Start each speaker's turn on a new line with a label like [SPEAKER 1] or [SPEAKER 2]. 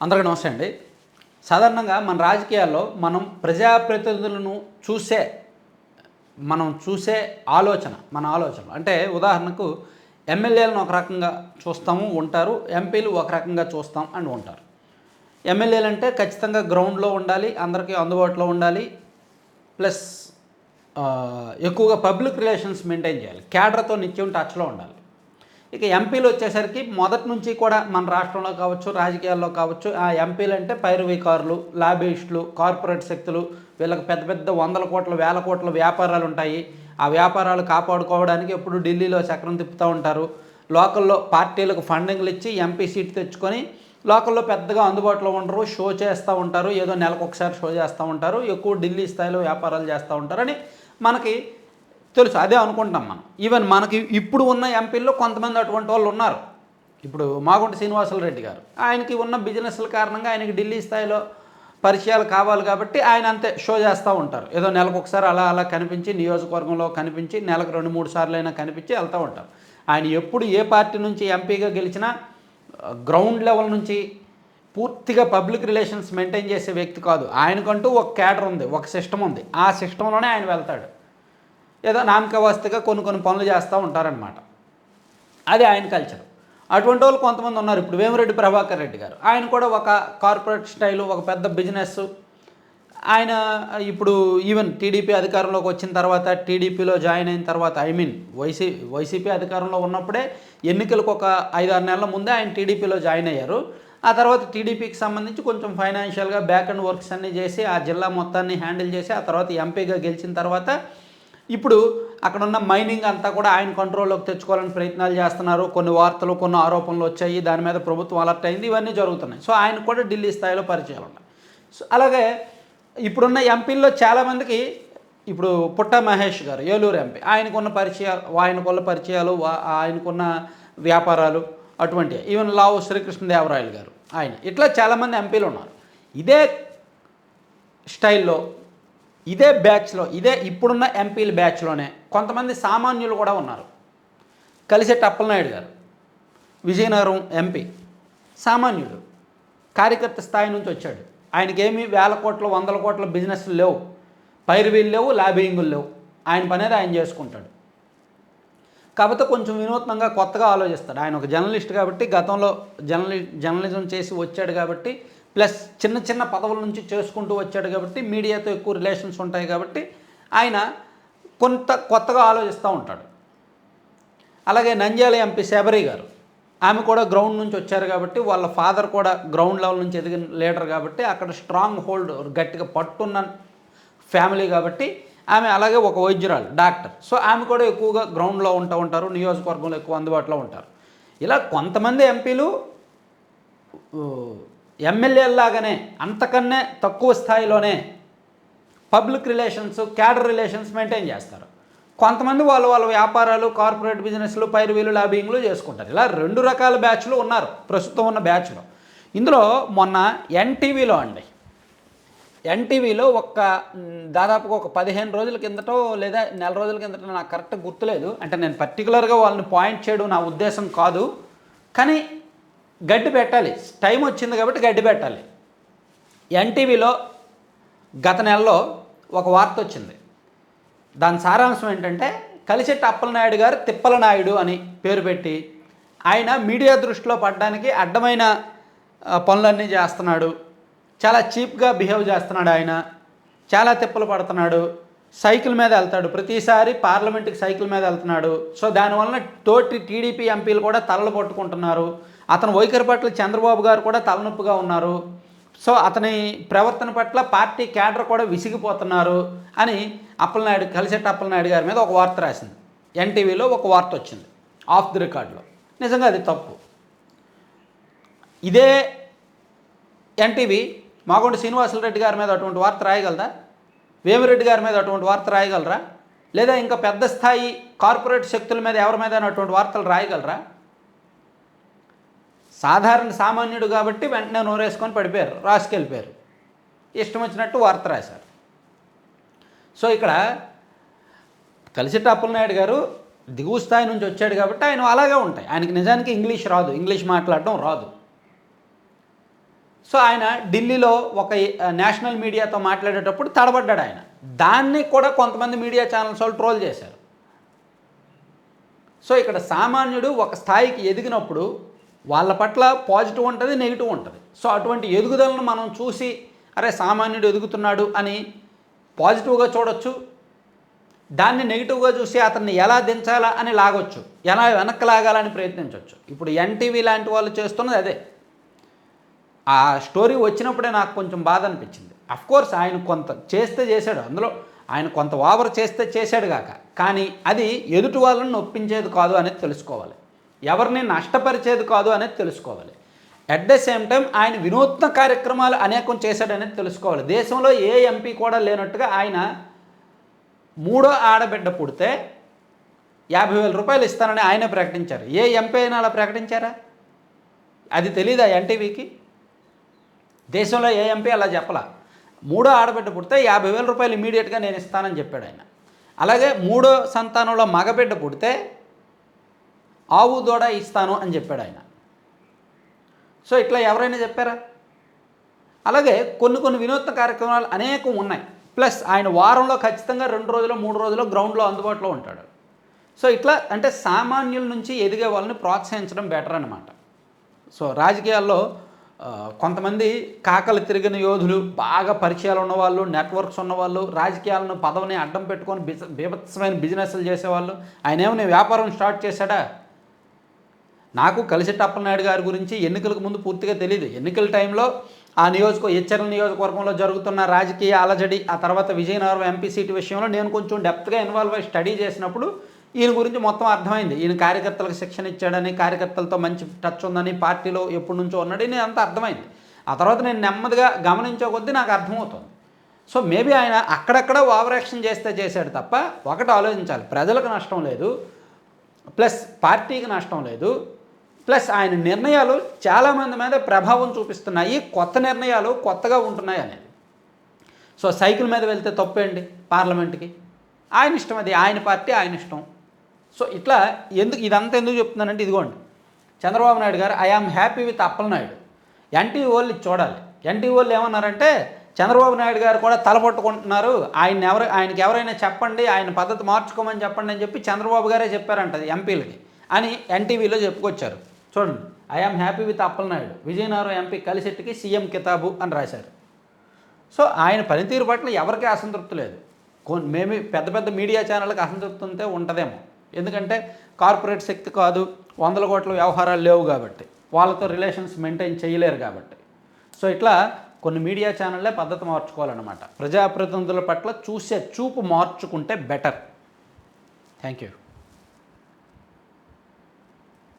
[SPEAKER 1] అందరికీ నమస్తే అండి. సాధారణంగా మన రాజకీయాల్లో మనం ప్రజాప్రతినిధులను చూసే మనం చూసే ఆలోచన మన ఆలోచన అంటే ఉదాహరణకు ఎమ్మెల్యేలను ఒక రకంగా చూస్తాము ఉంటారు. ఎంపీలు ఒక రకంగా చూస్తాం అండ్ ఉంటారు. ఎమ్మెల్యేలు అంటే ఖచ్చితంగా గ్రౌండ్లో ఉండాలి అందరికీ అందుబాటులో ఉండాలి ప్లస్ ఎక్కువగా పబ్లిక్ రిలేషన్స్ మెయింటైన్ చేయాలి. క్యాడర్తో నిత్యం టచ్లో ఉండాలి. ఇక ఎంపీలు వచ్చేసరికి మొదటి నుంచి కూడా మన రాష్ట్రంలో కావచ్చు రాజకీయాల్లో కావచ్చు ఆ ఎంపీలు అంటే పైరువీకారులు లాబీయిస్టులు కార్పొరేట్ శక్తులు వీళ్ళకి పెద్ద పెద్ద వందల కోట్ల వేల కోట్ల వ్యాపారాలు ఉంటాయి. ఆ వ్యాపారాలు కాపాడుకోవడానికి ఎప్పుడు ఢిల్లీలో చక్రం తిప్పుతూ ఉంటారు. లోకల్లో పార్టీలకు ఫండింగ్లు ఇచ్చి ఎంపీ సీట్ తెచ్చుకొని లోకల్లో పెద్దగా అందుబాటులో ఉండరు షో చేస్తూ ఉంటారు. ఏదో నెలకు ఒకసారి షో చేస్తూ ఉంటారు. ఎక్కువ ఢిల్లీ స్థాయిలో వ్యాపారాలు చేస్తూ ఉంటారని మనకి తెలుసు అదే అనుకుంటాం మనం. ఈవెన్ మనకి ఇప్పుడు ఉన్న ఎంపీల్లో కొంతమంది అటువంటి వాళ్ళు ఉన్నారు. ఇప్పుడు మాగుంట శ్రీనివాసులు రెడ్డి గారు. ఆయనకి ఉన్న బిజినెస్ల కారణంగా ఆయనకి ఢిల్లీ స్థాయిలో పరిచయాలు కావాలి కాబట్టి ఆయన అంతే షో చేస్తూ ఉంటారు. ఏదో నెలకు ఒకసారి అలా అలా కనిపించి నియోజకవర్గంలో కనిపించి నెలకు రెండు మూడు సార్లు అయినా కనిపించి వెళ్తూ ఉంటారు. ఆయన ఎప్పుడు ఏ పార్టీ నుంచి ఎంపీగా గెలిచినా గ్రౌండ్ లెవెల్ నుంచి పూర్తిగా పబ్లిక్ రిలేషన్స్ మెయింటైన్ చేసే వ్యక్తి కాదు. ఆయనకంటూ ఒక క్యాడర్ ఉంది ఒక సిస్టమ్ ఉంది. ఆ సిస్టంలోనే ఆయన వెళ్తాడు. ఏదో నామకవాస్తిగా కొన్ని కొన్ని పనులు చేస్తూ ఉంటారనమాట అది ఆయన కల్చర్ అటువంటి వాళ్ళు కొంతమంది ఉన్నారు. ఇప్పుడు వేమిరెడ్డి ప్రభాకర్ రెడ్డి గారు. ఆయన కూడా ఒక కార్పొరేట్ స్టైలు ఒక పెద్ద బిజినెస్ ఆయన ఇప్పుడు ఈవెన్ టీడీపీ అధికారంలోకి వచ్చిన తర్వాత టీడీపీలో జాయిన్ అయిన తర్వాత ఐ మీన్ వైసీ వైసీపీ అధికారంలో ఉన్నప్పుడే ఎన్నికలకు ఒక ఐదారు నెలల ముందే ఆయన టీడీపీలో జాయిన్ అయ్యారు. ఆ తర్వాత టీడీపీకి సంబంధించి కొంచెం ఫైనాన్షియల్గా బ్యాక్ అండ్ వర్క్స్ అన్నీ చేసి ఆ జిల్లా మొత్తాన్ని హ్యాండిల్ చేసి ఆ తర్వాత ఎంపీగా గెలిచిన తర్వాత ఇప్పుడు అక్కడ ఉన్న మైనింగ్ అంతా కూడా ఆయన కంట్రోల్లోకి తెచ్చుకోవాలని ప్రయత్నాలు చేస్తున్నారు. కొన్ని వార్తలు కొన్ని ఆరోపణలు వచ్చాయి. దాని మీద ప్రభుత్వం అలర్ట్ అయింది. ఇవన్నీ జరుగుతున్నాయి. సో ఆయన కూడా ఢిల్లీ స్థాయిలో పరిచయాలు ఉన్నాయి. సో అలాగే ఇప్పుడున్న ఎంపీల్లో చాలామందికి ఇప్పుడు పుట్ట మహేష్ గారు ఏలూరు ఎంపీ ఆయనకున్న పరిచయాలు ఆయనకున్న పరిచయాలు ఆయనకున్న వ్యాపారాలు అటువంటి ఈవెన్ లావు శ్రీకృష్ణదేవరాయలు గారు ఆయన. ఇట్లా చాలామంది ఎంపీలు ఉన్నారు. ఇదే స్టైల్లో ఇదే బ్యాచ్లో ఇదే ఇప్పుడున్న ఎంపీల బ్యాచ్లోనే కొంతమంది సామాన్యులు కూడా ఉన్నారు. కలిసెట్టి అప్పలనాయుడు గారు విజయనగరం ఎంపీ సామాన్యుడు కార్యకర్త స్థాయి నుంచి వచ్చాడు. ఆయనకేమి వేల కోట్ల వందల కోట్ల బిజినెస్లు లేవు. పైరువీలు లేవు లాబింగులు లేవు. ఆయన పనేది ఆయన చేసుకుంటాడు. కాకపోతే కొంచెం వినూత్నంగా కొత్తగా ఆలోచిస్తాడు. ఆయన ఒక జర్నలిస్ట్ కాబట్టి గతంలో జర్నలి జర్నలిజం చేసి వచ్చాడు కాబట్టి ప్లస్ చిన్న చిన్న పదవుల నుంచి చేసుకుంటూ వచ్చాడు కాబట్టి మీడియాతో ఎక్కువ రిలేషన్స్ ఉంటాయి కాబట్టి ఆయన కొంత కొత్తగా ఆలోచిస్తూ ఉంటాడు. అలాగే నంద్యాల ఎంపీ శబరి గారు ఆమె కూడా గ్రౌండ్ నుంచి వచ్చారు కాబట్టి వాళ్ళ ఫాదర్ కూడా గ్రౌండ్ లెవెల్ నుంచి ఎదిగిన లీడర్ కాబట్టి అక్కడ స్ట్రాంగ్ హోల్డ్ గట్టిగా పట్టున్న ఫ్యామిలీ కాబట్టి ఆమె అలాగే ఒక వైద్యురాలు డాక్టర్. సో ఆమె కూడా ఎక్కువగా గ్రౌండ్లో ఉంటూ ఉంటారు నియోజకవర్గంలో ఎక్కువ అందుబాటులో ఉంటారు. ఇలా కొంతమంది ఎంపీలు ఎమ్మెల్యేలాగానే అంతకన్నా తక్కువ స్థాయిలోనే public relations cadre relations maintain చేస్తారు. కొంతమంది వాళ్ళు వాళ్ళ వ్యాపారాలు కార్పొరేట్ బిజినెస్లు పైరువీలు లాబింగ్లు చేసుకుంటారు. ఇలా రెండు రకాల బ్యాచ్లు ఉన్నారు ప్రస్తుతం ఉన్న బ్యాచ్లో. ఇందులో మొన్న ఎన్టీవీలో అండి. ఎన్టీవీలో ఒక దాదాపుగా ఒక పదిహేను రోజుల కిందటో లేదా నెల రోజుల కిందటో నాకు కరెక్ట్ గుర్తులేదు. అంటే నేను పర్టికులర్గా వాళ్ళని పాయింట్ చేయడం నా ఉద్దేశం కాదు. కానీ గడ్డి పెట్టాలి. టైం వచ్చింది కాబట్టి గడ్డి పెట్టాలి. ఎన్టీవీలో గత నెలలో ఒక వార్త వచ్చింది. దాని సారాంశం ఏంటంటే కలిసెట్టి అప్పలనాయుడు గారు తిప్పల నాయుడు అని పేరు పెట్టి ఆయన మీడియా దృష్టిలో పడడానికి అడ్డమైన పనులన్నీ చేస్తున్నాడు. చాలా చీప్గా బిహేవ్ చేస్తున్నాడు ఆయన. చాలా తిప్పలు పడుతున్నాడు. సైకిల్ మీద వెళ్తాడు. ప్రతిసారి పార్లమెంట్కి సైకిల్ మీద వెళ్తున్నాడు. సో దానివలన తోటి టీడీపీ ఎంపీలు కూడా తలలు పట్టుకుంటున్నారు. అతని వైఖరి పట్ల చంద్రబాబు గారు కూడా తలనొప్పిగా ఉన్నారు. సో అతని ప్రవర్తన పట్ల పార్టీ క్యాడర్ కూడా విసిగిపోతున్నారు అని అప్పలనాయుడు కలిసెట్టి అప్పలనాయుడు గారి మీద ఒక వార్త రాసింది. ఎన్టీవీలో ఒక వార్త వచ్చింది. ఆఫ్ ది రికార్డులో. నిజంగా అది తప్పు. ఇదే ఎన్టీవీ మాగుంటి శ్రీనివాసులరెడ్డి గారి మీద అటువంటి వార్త రాయగలదా? వేమిరెడ్డి గారి మీద అటువంటి వార్త రాయగలరా? లేదా ఇంకా పెద్ద స్థాయి కార్పొరేట్ శక్తుల మీద ఎవరి మీద అటువంటి వార్తలు రాయగలరా? సాధారణ సామాన్యుడు కాబట్టి వెంటనే నోరేసుకొని పడిపోయారు రాసుకెళ్ళిపోయారు. ఇష్టం వచ్చినట్టు వార్త రాశారు. సో ఇక్కడ కలిసిట అప్పలనాయుడు గారు దిగువ స్థాయి నుంచి వచ్చాడు కాబట్టి ఆయన అలాగే ఉంటాయి. ఆయనకి నిజానికి ఇంగ్లీష్ రాదు. ఇంగ్లీష్ మాట్లాడడం రాదు. సో ఆయన ఢిల్లీలో ఒక నేషనల్ మీడియాతో మాట్లాడేటప్పుడు తడబడ్డాడు ఆయన. దాన్ని కూడా కొంతమంది మీడియా ఛానల్స్ వాళ్ళు ట్రోల్ చేశారు. సో ఇక్కడ సామాన్యుడు ఒక స్థాయికి ఎదిగినప్పుడు వాళ్ళ పట్ల పాజిటివ్ ఉంటుంది నెగిటివ్ ఉంటుంది. సో అటువంటి ఎదుగుదలను మనం చూసి అరే సామాన్యుడు ఎదుగుతున్నాడు అని పాజిటివ్గా చూడొచ్చు. దాన్ని నెగిటివ్గా చూసి అతన్ని ఎలా దించాలా అని లాగొచ్చు. ఎలా వెనక్కి లాగాలని ప్రయత్నించవచ్చు ఇప్పుడు ఎన్టీవీ లాంటి వాళ్ళు చేస్తున్నది అదే. ఆ స్టోరీ వచ్చినప్పుడే నాకు కొంచెం బాధ అనిపించింది. కోర్స్ ఆయన కొంత చేస్తే చేశాడు. అందులో ఆయన కొంత ఓవర్ చేస్తే చేశాడు కాక కానీ అది ఎదుటి వాళ్ళని నొప్పించేది కాదు అనేది తెలుసుకోవాలి. ఎవరిని నష్టపరిచేది కాదు అనేది తెలుసుకోవాలి. అట్ ద సేమ్ టైం ఆయన వినూత్న కార్యక్రమాలు అనేకం చేశాడనేది తెలుసుకోవాలి. దేశంలో ఏ ఎంపీ కూడా లేనట్టుగా ఆయన మూడో ఆడబిడ్డ పుడితే యాభై వేల రూపాయలు ఇస్తానని ఆయన ప్రకటించారు. ఏ ఎంపీ అయినా అలా ప్రకటించారా? అది తెలీదా ఎన్టీవీకి దేశంలో ఏ ఎంపీ అలా చెప్పలా? మూడో ఆడబిడ్డ పుడితే యాభై వేల రూపాయలు ఇమీడియట్గా నేను ఇస్తానని చెప్పాడు ఆయన. అలాగే మూడో సంతానంలో మగబిడ్డ పుడితే ఆవు దూడ ఇస్తాను అని చెప్పాడు ఆయన. సో ఇట్లా ఎవరైనా చెప్పారా? అలాగే కొన్ని కొన్ని వినూత్న కార్యక్రమాలు అనేకం ఉన్నాయి. ప్లస్ ఆయన వారంలో ఖచ్చితంగా రెండు రోజులు మూడు రోజులు గ్రౌండ్లో అందుబాటులో ఉంటాడు. సో ఇట్లా అంటే సామాన్యుల నుంచి ఎదిగే వాళ్ళని ప్రోత్సహించడం బెటర్ అనమాట సో రాజకీయాల్లో కొంతమంది కాకలు తిరిగిన యోధులు బాగా పరిచయాలు ఉన్నవాళ్ళు నెట్వర్క్స్ ఉన్నవాళ్ళు రాజకీయాలను పదవిని అడ్డం పెట్టుకొని బిజ బీభత్సమైన బిజినెస్లు చేసేవాళ్ళు ఆయన ఏమైనా వ్యాపారం స్టార్ట్ చేశాడా? నాకు కలిసిట్టి అప్పలనాయుడు గారి గురించి ఎన్నికలకు ముందు పూర్తిగా తెలియదు ఎన్నికల టైంలో ఆ నియోజక హెచ్చరల నియోజకవర్గంలో జరుగుతున్న రాజకీయ అలజడి ఆ తర్వాత విజయనగరం ఎంపీ సీటు విషయంలో నేను కొంచెం డెప్త్గా ఇన్వాల్వ్ అయ్యి స్టడీ చేసినప్పుడు ఈయన గురించి మొత్తం అర్థమైంది. ఈయన కార్యకర్తలకు శిక్షణ ఇచ్చాడని కార్యకర్తలతో మంచి టచ్ ఉందని పార్టీలో ఎప్పటి నుంచో ఉన్నాడని నేను అంత అర్థమైంది. ఆ తర్వాత నేను నెమ్మదిగా గమనించే కొద్దీ నాకు అర్థమవుతుంది. సో మేబీ ఆయన అక్కడక్కడ ఓవర్ యాక్షన్ చేస్తే చేశాడు తప్ప ఒకటి ఆలోచించాలి. ప్రజలకు నష్టం లేదు. ప్లస్ పార్టీకి నష్టం లేదు. ప్లస్ ఆయన నిర్ణయాలు చాలామంది మీద ప్రభావం చూపిస్తున్నాయి. కొత్త నిర్ణయాలు కొత్తగా ఉంటున్నాయి అనేది. సో సైకిల్ మీద వెళ్తే తప్పేండి పార్లమెంట్కి. ఆయన ఇష్టం అది. ఆయన పార్టీ ఆయన ఇష్టం. సో ఇట్లా ఎందుకు ఇదంతా ఎందుకు చెప్తున్నానంటే ఇదిగోండి. Chandrababu Naidu garu I am happy with Appalanaidu NTV వాళ్ళు ఇది చూడాలి. ఎన్టీవీ వాళ్ళు ఏమన్నారంటే చంద్రబాబు నాయుడు గారు కూడా తలపట్టుకుంటున్నారు ఆయన ఎవరు ఆయనకి ఎవరైనా చెప్పండి ఆయన పద్ధతి మార్చుకోమని చెప్పండి అని చెప్పి చంద్రబాబు గారే చెప్పారంట అది ఎంపీలకి. అని ఎన్టీవీలో చెప్పుకొచ్చారు. చూడండి. I am happy with Appalanaidu. Vizianagaram MP కలిసెట్టికి CM కితాబు అని రాశారు. సో ఆయన పనితీరు పట్ల ఎవరికీ అసంతృప్తి లేదు. కొన్ని పెద్ద పెద్ద మీడియా ఛానళ్ళకి అసంతృప్తి ఉంటే ఉంటుందేమో ఎందుకంటే కార్పొరేట్ శక్తి కాదు వందల కోట్ల వ్యవహారాలు లేవు కాబట్టి. వాళ్ళతో రిలేషన్స్ మెయింటైన్ చేయలేరు కాబట్టి. సో ఇట్లా కొన్ని మీడియా ఛానళ్ళే పద్ధతి మార్చుకోవాలన్నమాట. ప్రజాప్రతినిధుల పట్ల చూసే చూపు మార్చుకుంటే బెటర్. Thank you